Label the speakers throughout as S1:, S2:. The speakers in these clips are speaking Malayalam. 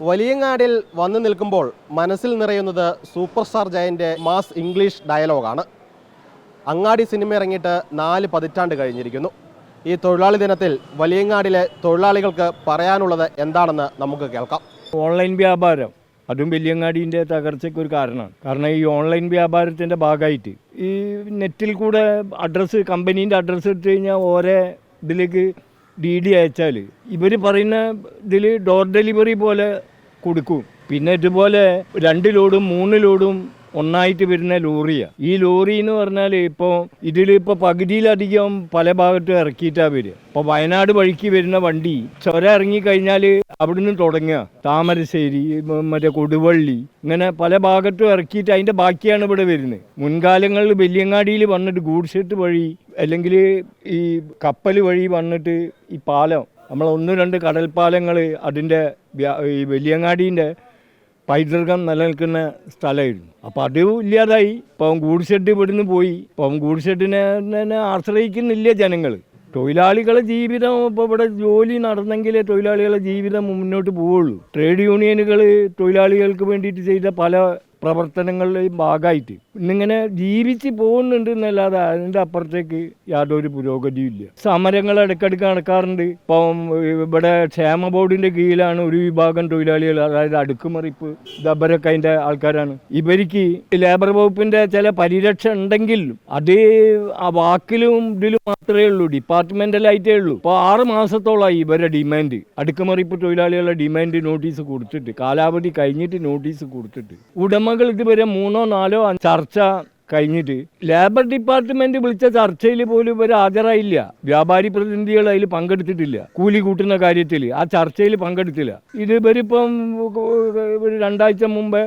S1: വലിയങ്ങാടിൽ വന്നു നിൽക്കുമ്പോൾ മനസ്സിൽ നിറയുന്നത് സൂപ്പർ സ്റ്റാർ ജയന്റെ മാസ് ഇംഗ്ലീഷ് ഡയലോഗാണ്. അങ്ങാടി സിനിമ ഇറങ്ങിയിട്ട് നാല് പതിറ്റാണ്ട് കഴിഞ്ഞിരിക്കുന്നു. ഈ തൊഴിലാളി ദിനത്തിൽ വലിയങ്ങാടിലെ തൊഴിലാളികൾക്ക് പറയാനുള്ളത് എന്താണെന്ന് നമുക്ക് കേൾക്കാം.
S2: ഓൺലൈൻ വ്യാപാരം അതും വലിയങ്ങാടിന്റെ തകർച്ചയ്ക്ക് ഒരു കാരണമാണ്. കാരണം ഈ ഓൺലൈൻ വ്യാപാരത്തിന്റെ ഭാഗമായിട്ട് ഈ നെറ്റിൽ കൂടെ അഡ്രസ്സ് കമ്പനീന്റെ അഡ്രസ്സ് എടുത്തു കഴിഞ്ഞാൽ ഓരോ ഇതിലേക്ക് ഡി ഡി അയച്ചാൽ ഇവർ പറയുന്ന ഇതിൽ ഡോർ ഡെലിവറി പോലെ കൊടുക്കും. പിന്നെ ഇതുപോലെ രണ്ട് ലോഡും മൂന്ന് ലോഡും ഒന്നായിട്ട് വരുന്ന ലോറിയാണ് ഈ ലോറി എന്ന് പറഞ്ഞാൽ ഇപ്പോൾ ഇതിലിപ്പോൾ പകുതിയിലധികം പല ഭാഗത്തും ഇറക്കിയിട്ടാണ് വരിക. ഇപ്പോൾ വയനാട് വഴിക്ക് വരുന്ന വണ്ടി ചുര ഇറങ്ങിക്കഴിഞ്ഞാൽ അവിടുന്ന് തുടങ്ങുക. താമരശ്ശേരി മറ്റേ കൊടുവള്ളി ഇങ്ങനെ പല ഭാഗത്തും ഇറക്കിയിട്ട് അതിന്റെ ബാക്കിയാണ് ഇവിടെ വരുന്നത്. മുൻകാലങ്ങളിൽ വെല്ലിയങ്ങാടിയിൽ വന്നിട്ട് ഗൂഡ് ഷെട്ട് വഴി അല്ലെങ്കിൽ ഈ കപ്പൽ വഴി വന്നിട്ട് ഈ പാലം. നമ്മൾ ഒന്ന് രണ്ട് കടൽപ്പാലങ്ങൾ അതിന്റെ ഈ വെല്ലിയങ്ങാടീന്റെ പൈതൃകം നിലനിൽക്കുന്ന സ്ഥലമായിരുന്നു. അപ്പം അത് ഇല്ലാതായി. ഇപ്പം ഗൂഡ്ഷെഡ് ഇവിടുന്ന് പോയി. ഇപ്പം ഗൂഡ്ഷെഡിനെ ആശ്രയിക്കുന്നില്ല ജനങ്ങൾ തൊഴിലാളികളെ ജീവിതം ഇപ്പോൾ ഇവിടെ ജോലി നടന്നെങ്കിലേ തൊഴിലാളികളെ ജീവിതം മുന്നോട്ട് പോവുള്ളൂ. ട്രേഡ് യൂണിയനുകൾ തൊഴിലാളികൾക്ക് വേണ്ടിയിട്ട് ചെയ്ത പല പ്രവർത്തനങ്ങളുടെയും ഭാഗമായിട്ട്. ഇന്നിങ്ങനെ ജീവിച്ച് പോകുന്നുണ്ട് എന്നല്ലാതെ അതിന്റെ അപ്പുറത്തേക്ക് യാതൊരു പുരോഗതിയും ഇല്ല. സമരങ്ങൾ ഇടയ്ക്കിടയ്ക്ക് നടക്കാറുണ്ട്. ഇപ്പം ഇവിടെ ക്ഷേമ ബോർഡിന്റെ കീഴിലാണ് ഒരു വിഭാഗം തൊഴിലാളികൾ അതായത് അടുക്കുമറിപ്പ് ദബരൊക്കെ അതിന്റെ ആൾക്കാരാണ്. ഇവർക്ക് ലേബർ വകുപ്പിന്റെ ചില പരിരക്ഷ ഉണ്ടെങ്കിൽ അത് ആ വാക്കിലും ഇതിലും മാത്രമേ ഉള്ളൂ ഡിപ്പാർട്ട്മെന്റലായിട്ടേ ഉള്ളൂ. ഇപ്പോൾ ആറ് മാസത്തോളമായി ഇവരുടെ ഡിമാൻഡ്. അടുക്കുമറിപ്പ് തൊഴിലാളികളുടെ ഡിമാൻഡ് നോട്ടീസ് കൊടുത്തിട്ട് കാലാവധി കഴിഞ്ഞിട്ട് നോട്ടീസ് കൊടുത്തിട്ട് ഉടമകൾ ഇതുവരെ മൂന്നോ നാലോ ചർച്ച കഴിഞ്ഞിട്ട് ലേബർ ഡിപ്പാർട്ട്മെന്റ് വിളിച്ച ചർച്ചയിൽ പോലും ഇവർ ഹാജരായില്ല. വ്യാപാരി പ്രതിനിധികൾ അതിൽ പങ്കെടുത്തിട്ടില്ല. കൂലി കൂട്ടുന്ന കാര്യത്തിൽ ആ ചർച്ചയിൽ പങ്കെടുത്തില്ല. ഇത് ഇവരിപ്പം ഒരു രണ്ടാഴ്ച മുമ്പ്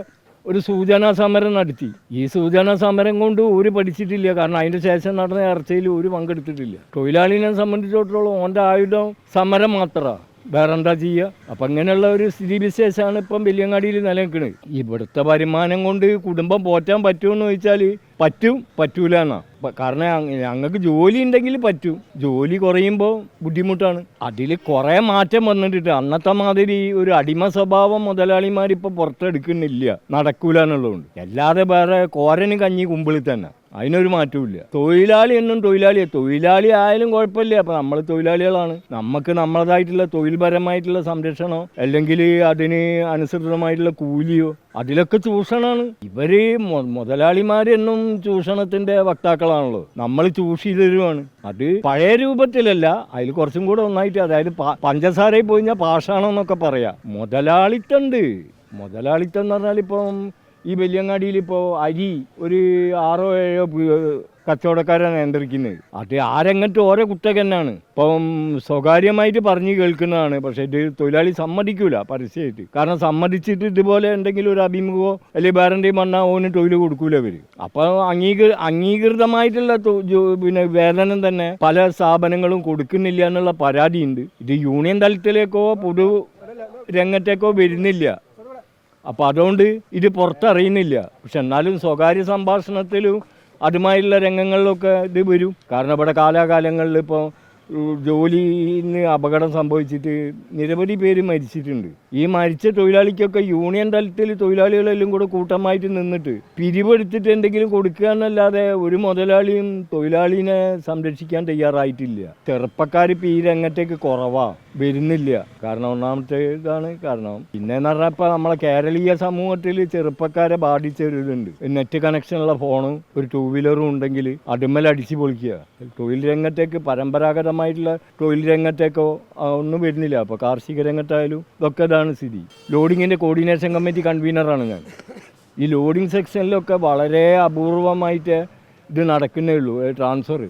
S2: ഒരു സൂചനാ സമരം നടത്തി. ഈ സൂചനാ സമരം കൊണ്ട് ഒരു പഠിച്ചിട്ടില്ല. കാരണം അതിന്റെ ശേഷം നടന്ന ചർച്ചയിൽ ഒരു പങ്കെടുത്തിട്ടില്ല. തൊഴിലാളിനെ സംബന്ധിച്ചിടത്തോളം ഓന്റെ ആയുധം സമരം മാത്രമാണ്. വേറെ എന്താ ചെയ്യുക അപ്പം അങ്ങനെയുള്ള ഒരു സ്ഥിതി വിശേഷമാണ് ഇപ്പം വലിയങ്ങാടിയിൽ നിലനിൽക്കുന്നത് ഇവിടുത്തെ വരുമാനം കൊണ്ട് കുടുംബം പോറ്റാൻ പറ്റുമെന്ന് ചോദിച്ചാൽ പറ്റും പറ്റൂല എന്നാ കാരണം ഞങ്ങൾക്ക് ജോലി ഉണ്ടെങ്കിൽ പറ്റും. ജോലി കുറയുമ്പോൾ ബുദ്ധിമുട്ടാണ്. അതിൽ കുറേ മാറ്റം വന്നിട്ടുണ്ട് അന്നത്തെ മാതിരി ഒരു അടിമ സ്വഭാവം മുതലാളിമാർ ഇപ്പോൾ പുറത്തെടുക്കുന്നില്ല. നടക്കൂല എന്നുള്ളതുകൊണ്ട് അല്ലാതെ വേറെ കോരന് കഞ്ഞി കുമ്പിളിൽ തന്നെ. അതിനൊരു മാറ്റമില്ല തൊഴിലാളി എന്നും തൊഴിലാളിയെ. തൊഴിലാളി ആയാലും കുഴപ്പമില്ല. അപ്പം നമ്മൾ തൊഴിലാളികളാണ്. നമുക്ക് നമ്മളതായിട്ടുള്ള തൊഴിൽപരമായിട്ടുള്ള സംരക്ഷണോ അല്ലെങ്കിൽ അതിന് അനുസൃതമായിട്ടുള്ള കൂലിയോ അതിലൊക്കെ ചൂഷണമാണ് ഇവർ മൊ- മുതലാളിമാരെന്നും ചൂഷണത്തിന്റെ വക്താക്കളാണല്ലോ. നമ്മൾ ചൂഷ് തരുവാണ് അത് പഴയ രൂപത്തിലല്ല അതിൽ കുറച്ചും കൂടെ ഒന്നായിട്ട് അതായത് പഞ്ചസാരയിൽ പോയി കഴിഞ്ഞാൽ പാഷാണെന്നൊക്കെ പറയാം. മുതലാളിത്തണ്ട്. മുതലാളിത്തം എന്ന് പറഞ്ഞാൽ ഇപ്പം ഈ വെല്ലിയങ്ങാടിയിൽ ഇപ്പോൾ അരി ഒരു ആറോ ഏഴോ കച്ചവടക്കാരാണ് നിയന്ത്രിക്കുന്നത്. അത് ആ രംഗത്ത് ഓരോ കുട്ടകന്നാണ് ഇപ്പം സ്വകാര്യമായിട്ട് പറഞ്ഞു കേൾക്കുന്നതാണ്. പക്ഷേ ഇത് തൊഴിലാളി സമ്മതിക്കൂല പരസ്യമായിട്ട് കാരണം സമ്മതിച്ചിട്ട് ഇതുപോലെ എന്തെങ്കിലും ഒരു അഭിമുഖമോ അല്ലെങ്കിൽ വേറെ എന്തെങ്കിലും വന്നാൽ ഓന് തൊഴിൽ കൊടുക്കൂല അവർ അപ്പോൾ അംഗീകൃ അംഗീകൃതമായിട്ടുള്ള പിന്നെ വേതനം തന്നെ പല സ്ഥാപനങ്ങളും കൊടുക്കുന്നില്ല എന്നുള്ള പരാതിയുണ്ട്. ഇത് യൂണിയൻ തലത്തിലേക്കോ പൊതു രംഗത്തേക്കോ വരുന്നില്ല. അപ്പോൾ അതുകൊണ്ട് ഇത് പുറത്തറിയുന്നില്ല. പക്ഷെ എന്നാലും സ്വകാര്യ സംഭാഷണത്തിലും അതുമായുള്ള രംഗങ്ങളിലൊക്കെ ഇത് വരും. കാരണം ഇവിടെ കാലാകാലങ്ങളിൽ ഇപ്പോൾ ജോലിന്ന് അപകടം സംഭവിച്ചിട്ട് നിരവധി പേര് മരിച്ചിട്ടുണ്ട്. ഈ മരിച്ച തൊഴിലാളിക്കൊക്കെ യൂണിയൻ തലത്തിൽ തൊഴിലാളികളെല്ലാം കൂടെ കൂട്ടമായിട്ട് നിന്നിട്ട് പിരിവെടുത്തിട്ട് എന്തെങ്കിലും കൊടുക്കുക എന്നല്ലാതെ ഒരു മുതലാളിയും തൊഴിലാളിനെ സംരക്ഷിക്കാൻ തയ്യാറായിട്ടില്ല. ചെറുപ്പക്കാരിപ്പോൾ ഈ രംഗത്തേക്ക് കുറവാ. വരുന്നില്ല. കാരണം ഒന്നാമത്തെ ഇതാണ് കാരണം. പിന്നെന്ന് പറഞ്ഞാൽ ഇപ്പം നമ്മളെ കേരളീയ സമൂഹത്തിൽ ചെറുപ്പക്കാരെ ബാധിച്ച ഒരു ഇതുണ്ട് നെറ്റ് കണക്ഷനുള്ള ഫോണും ഒരു ടൂ വീലറും ഉണ്ടെങ്കിൽ അടിമൽ അടിച്ചു പൊളിക്കുക. തൊഴിൽ രംഗത്തേക്ക് പരമ്പരാഗതമായിട്ടുള്ള തൊഴിൽ രംഗത്തേക്കോ ഒന്നും വരുന്നില്ല. അപ്പോൾ കാർഷിക രംഗത്തായാലും ഇതൊക്കെ ഇതാണ് സ്ഥിതി. ലോഡിങ്ങിന്റെ കോർഡിനേഷൻ കമ്മിറ്റി കൺവീനറാണ് ഞാൻ. ഈ ലോഡിംഗ് സെക്ഷനിലൊക്കെ വളരെ അപൂർവമായിട്ട് ഇത് നടക്കുന്നേ ഉള്ളൂ. ട്രാൻസ്ഫർ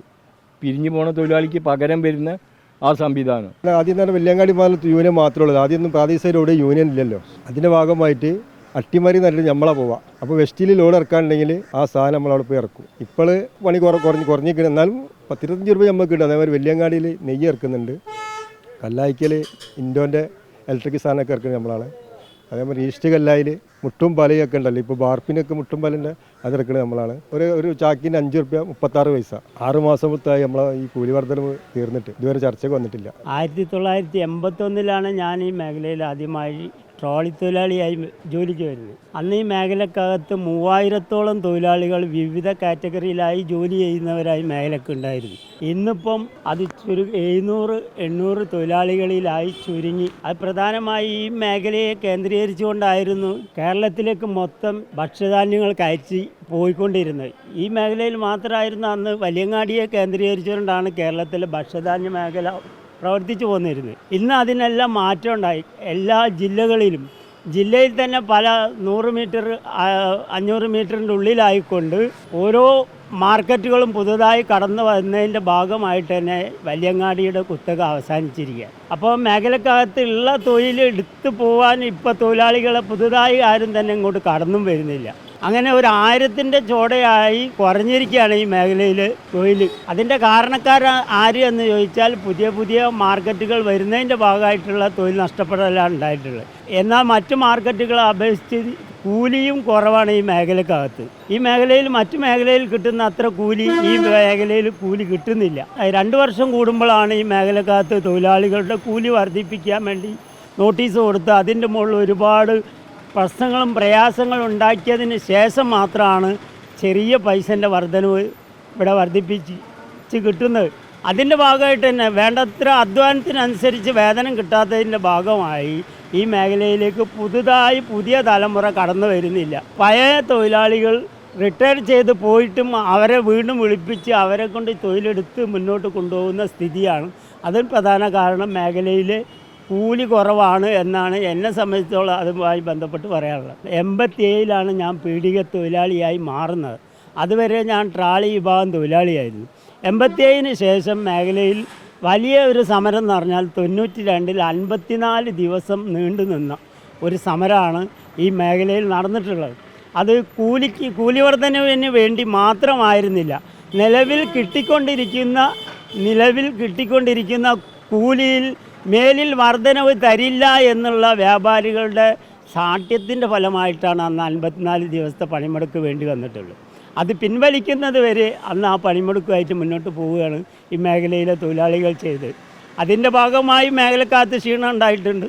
S2: പിരിഞ്ഞു പോണ തൊഴിലാളിക്ക് പകരം വരുന്ന ആ സംവിധാനം.
S3: ആദ്യം തന്നെ വെല്ലിയങ്ങാടി ഭാഗത്ത് യൂണിയൻ മാത്രമേ ഉള്ളൂ. ആദ്യമൊന്നും പ്രാദേശികയിലൂടെ യൂണിയൻ ഇല്ലല്ലോ. അതിന്റെ ഭാഗമായിട്ട് അട്ടിമറി നല്ലത് നമ്മളെ പോവാം. അപ്പോൾ വെസ്റ്റിൽ ലോഡ് ഇറക്കാനുണ്ടെങ്കിൽ ആ സാധനം നമ്മളവിടെ പോയി ഇറക്കും. ഇപ്പോൾ പണി കുറ കുറഞ്ഞ് കുറഞ്ഞിരിക്കണം. എന്നാലും പത്തിരുപത്തഞ്ച് രൂപ നമുക്ക് കിട്ടും. അതേമാതിരി വെല്ലിയങ്ങാടിയിൽ നെയ്യ് ഇറക്കുന്നുണ്ട്. കല്ലായ്ക്കൽ ഇൻഡോന്റെ ഇലക്ട്രിക് സാധനമൊക്കെ ഇറക്കുന്നത് നമ്മളാണ് അതേമാതിരി ഈസ്റ്റ് കല്ലായിൽ മുട്ടും പലയൊക്കെ ഉണ്ടല്ലോ. ഇപ്പോൾ ബാർപ്പിനൊക്കെ മുട്ടും പലന്റെ അതിറക്കുന്നത് നമ്മളാണ്. ഒരു ഒരു ചാക്കിന് അഞ്ച് റുപ്യ മുപ്പത്താറ് പൈസ. ആറ് മാസത്തായി നമ്മളെ ഈ കൂലി വർദ്ധനവ് തീർന്നിട്ട്. ഇതുവരെ ചർച്ചയ്ക്ക് വന്നിട്ടില്ല.
S4: ആയിരത്തി തൊള്ളായിരത്തി എൺപത്തൊന്നിലാണ് ഞാൻ ഈ മേഖലയിൽ ആദ്യമായി ട്രോളി തൊഴിലാളിയായി ജോലിക്ക് വരുന്നത് അന്ന് ഈ മേഖലക്കകത്ത് മൂവായിരത്തോളം തൊഴിലാളികൾ വിവിധ കാറ്റഗറിയിലായി ജോലി ചെയ്യുന്നവരായി മേഖലക്ക് ഉണ്ടായിരുന്നു. ഇന്നിപ്പം അത് ചുരു എഴുന്നൂറ് എണ്ണൂറ് തൊഴിലാളികളിലായി ചുരുങ്ങി. അത് പ്രധാനമായി ഈ മേഖലയെ കേന്ദ്രീകരിച്ചുകൊണ്ടായിരുന്നു കേരളത്തിലേക്ക് മൊത്തം ഭക്ഷ്യധാന്യങ്ങൾ കയറ്റി പോയിക്കൊണ്ടിരുന്നത്. ഈ മേഖലയിൽ മാത്രമായിരുന്നു അന്ന് വലിയങ്ങാടിയെ കേന്ദ്രീകരിച്ചുകൊണ്ടാണ് കേരളത്തിലെ ഭക്ഷ്യധാന്യ മേഖല പ്രവർത്തിച്ചു പോന്നിരുന്നത് ഇന്ന് അതിനെല്ലാം മാറ്റം ഉണ്ടായി. എല്ലാ ജില്ലകളിലും ജില്ലയിൽ തന്നെ പല നൂറ് മീറ്റർ അഞ്ഞൂറ് മീറ്ററിന്റെ ഉള്ളിലായിക്കൊണ്ട് ഓരോ മാർക്കറ്റുകളും പുതുതായി കടന്നു വന്നതിന്റെ ഭാഗമായിട്ട് തന്നെ വലിയങ്ങാടിയുടെ കുത്തക അവസാനിച്ചിരിക്കുക അപ്പോൾ മേഖലക്കകത്തുള്ള തൊഴിൽ എടുത്തു പോകാൻ ഇപ്പോൾ തൊഴിലാളികളെ പുതുതായി ആരും തന്നെ ഇങ്ങോട്ട് കടന്നും വരുന്നില്ല. അങ്ങനെ ഒരു ആയിരത്തിന്റെ ചോടയായി കുറഞ്ഞിരിക്കുകയാണ് ഈ മേഖലയിൽ തൊഴിൽ. അതിന്റെ കാരണക്കാർ ആര് എന്ന് ചോദിച്ചാൽ പുതിയ പുതിയ മാർക്കറ്റുകൾ വരുന്നതിന്റെ ഭാഗമായിട്ടുള്ള തൊഴിൽ നഷ്ടപ്പെടലാണ് ഉണ്ടായിട്ടുള്ളത്. എന്നാൽ മറ്റു മാർക്കറ്റുകളെ അപേക്ഷിച്ച് കൂലിയും കുറവാണ് ഈ മേഖലക്കകത്ത്. ഈ മേഖലയിൽ മറ്റു മേഖലയിൽ കിട്ടുന്ന അത്ര കൂലി ഈ മേഖലയിൽ കൂലി കിട്ടുന്നില്ല. രണ്ട് വർഷം കൂടുമ്പോഴാണ് ഈ മേഖലക്കകത്ത് തൊഴിലാളികളുടെ കൂലി വർദ്ധിപ്പിക്കാൻ വേണ്ടി നോട്ടീസ് കൊടുത്ത് അതിന്റെ മുകളിൽ ഒരുപാട് പ്രശ്നങ്ങളും പ്രയാസങ്ങളും ഉണ്ടാക്കിയതിന് ശേഷം മാത്രമാണ് ചെറിയ പൈസന്റെ വർധനവ് ഇവിടെ വർദ്ധിപ്പിച്ച് കിട്ടുന്നത്. അതിന്റെ ഭാഗമായിട്ട് തന്നെ വേണ്ടത്ര അധ്വാനത്തിനനുസരിച്ച് വേതനം കിട്ടാത്തതിന്റെ ഭാഗമായി ഈ മേഖലയിലേക്ക് പുതുതായി പുതിയ തലമുറ കടന്നു വരുന്നില്ല. പഴയ തൊഴിലാളികൾ റിട്ടയർ ചെയ്ത് പോയിട്ടും അവരെ വീണ്ടും വിളിപ്പിച്ച് അവരെ കൊണ്ട് തൊഴിലെടുത്ത് മുന്നോട്ട് കൊണ്ടുപോകുന്ന സ്ഥിതിയാണ്. അതിന് പ്രധാന കാരണം മേഖലയിലെ കൂലി കുറവാണ് എന്നാണ് എന്നെ സംബന്ധിച്ചോളം അതുമായി ബന്ധപ്പെട്ട് പറയാനുള്ളത് എൺപത്തി ഏഴിലാണ് ഞാൻ പീഡിക തൊഴിലാളിയായി മാറുന്നത്. അതുവരെ ഞാൻ ട്രാളി വിഭാഗം തൊഴിലാളിയായിരുന്നു. എൺപത്തിയേഴിന് ശേഷം മേഖലയിൽ വലിയ ഒരു സമരം എന്ന് പറഞ്ഞാൽ തൊണ്ണൂറ്റി രണ്ടിൽ അൻപത്തിനാല് ദിവസം നീണ്ടു നിന്ന ഒരു സമരമാണ് ഈ മേഖലയിൽ നടന്നിട്ടുള്ളത്. അത് കൂലിക്ക് കൂലിവർദ്ധനവിന് വേണ്ടി മാത്രമായിരുന്നില്ല. നിലവിൽ കിട്ടിക്കൊണ്ടിരിക്കുന്ന നിലവിൽ കിട്ടിക്കൊണ്ടിരിക്കുന്ന കൂലിയിൽ മേലിൽ വർധനവ് തരില്ല എന്നുള്ള വ്യാപാരികളുടെ സാഠ്യത്തിന്റെ ഫലമായിട്ടാണ് അന്ന് അൻപത്തിനാല് ദിവസത്തെ പണിമുടക്ക് വേണ്ടി വന്നിട്ടുള്ളത്. അത് പിൻവലിക്കുന്നത് വരെ അന്ന് ആ പണിമുടക്കുമായിട്ട് മുന്നോട്ട് പോവുകയാണ് ഈ മേഖലയിലെ തൊഴിലാളികൾ ചെയ്ത്. അതിന്റെ ഭാഗമായി മേഖലക്കകത്ത് ക്ഷീണം ഉണ്ടായിട്ടുണ്ട്.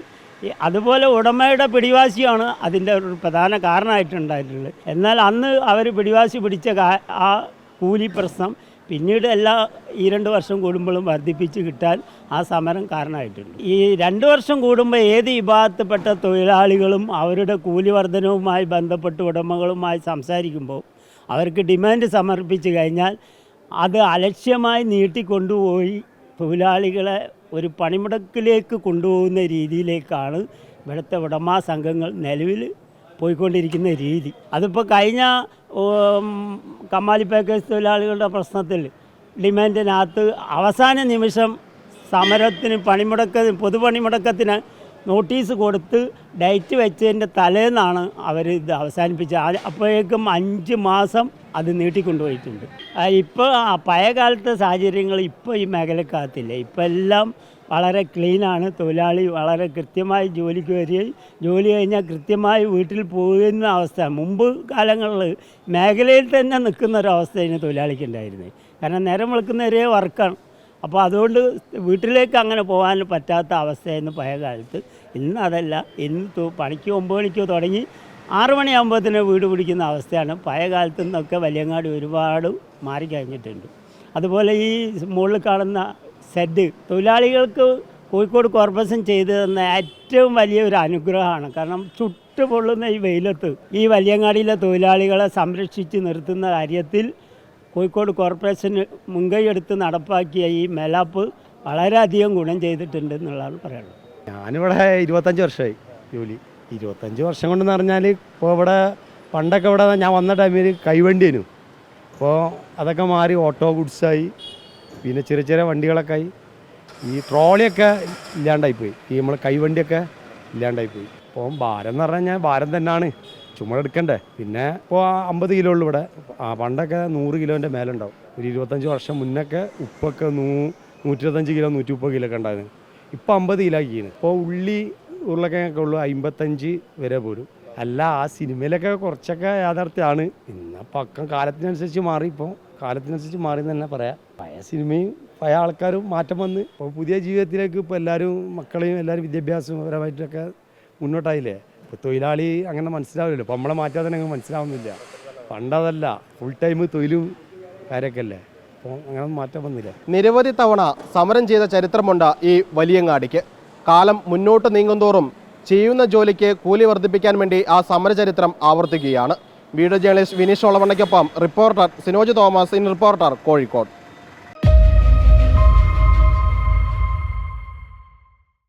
S4: അതുപോലെ ഉടമയുടെ പിടിവാശിയാണ് അതിന്റെ ഒരു പ്രധാന കാരണമായിട്ടുണ്ടായിട്ടുള്ളത്. എന്നാൽ അന്ന് അവർ പിടിവാശി പിടിച്ച ആ കൂലി പ്രശ്നം പിന്നീട് എല്ലാ ഈ രണ്ട് വർഷം കൂടുമ്പോഴും വർദ്ധിപ്പിച്ച് കിട്ടാൻ ആ സമരം കാരണമായിട്ടുണ്ട്. ഈ രണ്ട് വർഷം കൂടുമ്പോൾ ഏത് വിഭാഗത്തിൽപ്പെട്ട തൊഴിലാളികളും അവരുടെ കൂലി വർധനവുമായി ബന്ധപ്പെട്ട് ഉടമകളുമായി സംസാരിക്കുമ്പോൾ അവർക്ക് ഡിമാൻഡ് സമർപ്പിച്ച് കഴിഞ്ഞാൽ അത് അലക്ഷ്യമായി നീട്ടിക്കൊണ്ടുപോയി തൊഴിലാളികളെ ഒരു പണിമുടക്കിലേക്ക് കൊണ്ടുപോകുന്ന രീതിയിലേക്കാണ് ഇവിടുത്തെ ഉടമാ സംഘങ്ങൾ നിലവിൽ പോയിക്കൊണ്ടിരിക്കുന്ന രീതി. അതിപ്പോൾ കഴിഞ്ഞ കമ്മാലി പാക്കേജ് തൊഴിലാളികളുടെ പ്രശ്നത്തിൽ ഡിമാൻഡിനകത്ത് അവസാന നിമിഷം സമരത്തിന് പണിമുടക്ക പൊതുപണിമുടക്കത്തിന് നോട്ടീസ് കൊടുത്ത് ഡേറ്റ് വെച്ചതിന്റെ തലേന്നാണ് അവർ ഇത് അവസാനിപ്പിച്ചത്. അപ്പോഴേക്കും അഞ്ച് മാസം അത് നീട്ടിക്കൊണ്ടുപോയിട്ടുണ്ട്. ഇപ്പോൾ പഴയ കാലത്തെ സാഹചര്യങ്ങൾ ഇപ്പോൾ ഈ മേഖലക്കകത്തില്ല. ഇപ്പോൾ എല്ലാം വളരെ ക്ലീനാണ് തൊഴിലാളി വളരെ കൃത്യമായി ജോലിക്ക് വരികയും ജോലി കഴിഞ്ഞാൽ കൃത്യമായി വീട്ടിൽ പോകുന്ന അവസ്ഥ. മുമ്പ് കാലങ്ങളിൽ മേഖലയിൽ തന്നെ നിൽക്കുന്ന ഒരവസ്ഥയാണ് തൊഴിലാളിക്ക് ഉണ്ടായിരുന്നത് കാരണം നേരം വെളുക്കുന്നവരെ വർക്കാണ്. അപ്പോൾ അതുകൊണ്ട് വീട്ടിലേക്ക് അങ്ങനെ പോകാൻ പറ്റാത്ത അവസ്ഥയായിരുന്നു പഴയ കാലത്ത്. ഇന്ന് അതല്ല. ഇന്ന് പണിക്ക് ഒമ്പത് മണിക്കോ തുടങ്ങി ആറു മണിയാകുമ്പോഴത്തേന് വീട് പിടിക്കുന്ന അവസ്ഥയാണ്. പഴയ കാലത്തു നിന്നൊക്കെ വലിയങ്ങാടി ഒരുപാട് മാറിക്കഴിഞ്ഞിട്ടുണ്ട്. അതുപോലെ ഈ മുകളിൽ കാണുന്ന സെഡ് തൊഴിലാളികൾക്ക് കോഴിക്കോട് കോർപ്പറേഷൻ ചെയ്തു തന്ന ഏറ്റവും വലിയ ഒരു അനുഗ്രഹമാണ്. കാരണം ചുട്ടുപൊള്ളുന്ന ഈ വെയിലത്ത് ഈ വലിയങ്ങാടിയിലെ തൊഴിലാളികളെ സംരക്ഷിച്ച് നിർത്തുന്ന കാര്യത്തിൽ കോഴിക്കോട് കോർപ്പറേഷന് മുൻകൈയെടുത്ത് നടപ്പാക്കിയ ഈ മേലാപ്പ് വളരെയധികം ഗുണം ചെയ്തിട്ടുണ്ട് എന്നുള്ളതാണ് പറയുന്നത്
S5: ഞാനിവിടെ ഇരുപത്തഞ്ച് വർഷമായി ജോലി. ഇരുപത്തഞ്ച് വർഷം കൊണ്ടെന്ന് പറഞ്ഞാൽ ഇപ്പോൾ ഇവിടെ പണ്ടൊക്കെ ഇവിടെ ഞാൻ വന്ന ടൈമിൽ കൈവണ്ടിയേനു. അപ്പോൾ അതൊക്കെ മാറി ഓട്ടോ ഗുഡ്സായി. പിന്നെ ചെറിയ ചെറിയ വണ്ടികളൊക്കെ ആയി. ഈ ട്രോളിയൊക്കെ ഇല്ലാണ്ടായിപ്പോയി. ഈ നമ്മൾ കൈവണ്ടിയൊക്കെ ഇല്ലാണ്ടായിപ്പോയി. അപ്പോൾ ഭാരം എന്ന് പറഞ്ഞാൽ ഭാരം തന്നെയാണ് ചുമടെടുക്കണ്ടേ പിന്നെ ഇപ്പോൾ അമ്പത് കിലോ ഉള്ളു ഇവിടെ. ആ പണ്ടൊക്കെ നൂറ് കിലോന്റെ മേലെ ഉണ്ടാവും ഒരു ഇരുപത്തഞ്ച് വർഷം മുന്നൊക്കെ ഉപ്പൊക്കെ നൂ നൂറ്റിരുപത്തഞ്ച് കിലോ നൂറ്റി മുപ്പത് കിലോ ഒക്കെ ഉണ്ടായിരുന്നു. ഇപ്പോൾ അമ്പത് കിലോ ആക്കിയാണ് ഇപ്പോൾ ഉള്ളി ഉരുളക്കിഴങ്ങൊക്കെ ഉള്ളു അമ്പത്തഞ്ച് വരെ പോരും. അല്ല ആ സിനിമയിലൊക്കെ കുറച്ചൊക്കെ യാഥാർത്ഥ്യമാണ്. പിന്നെ പക്കം കാലത്തിനനുസരിച്ച് മാറി ഇപ്പോൾ കാലത്തിനനുസരിച്ച് മാറി തന്നെ പറയാം. പഴയ സിനിമയും പഴയ ആൾക്കാരും മാറ്റം വന്ന് ഇപ്പോൾ പുതിയ ജീവിതത്തിലേക്ക് ഇപ്പോൾ എല്ലാവരും മക്കളെയും എല്ലാവരും വിദ്യാഭ്യാസപരമായിട്ടൊക്കെ മുന്നോട്ടായില്ലേ? ഇപ്പോൾ തൊഴിലാളി അങ്ങനെ മനസ്സിലാവില്ലല്ലോ. ഇപ്പോൾ നമ്മളെ മാറ്റാൻ തന്നെ അങ്ങ് മനസ്സിലാവുന്നില്ല. പണ്ടതല്ല ഫുൾ ടൈം തൊഴിലും കാര്യമൊക്കെ അല്ലേ? അപ്പോൾ അങ്ങനെ മാറ്റം വന്നില്ല?
S1: നിരവധി തവണ സമരം ചെയ്ത ചരിത്രമുണ്ട് ഈ വലിയങ്ങാടിക്ക്. കാലം മുന്നോട്ട് നീങ്ങുന്തോറും ചെയ്യുന്ന ജോലിക്ക് കൂലി വർദ്ധിപ്പിക്കാൻ വേണ്ടി ആ സമരചരിത്രം ആവർത്തിക്കുകയാണ്. Video journalist Vineesh ഒളവണ്ണയ്ക്കൊപ്പം reporter Sinoj Thomas in Reporter Kozhikode.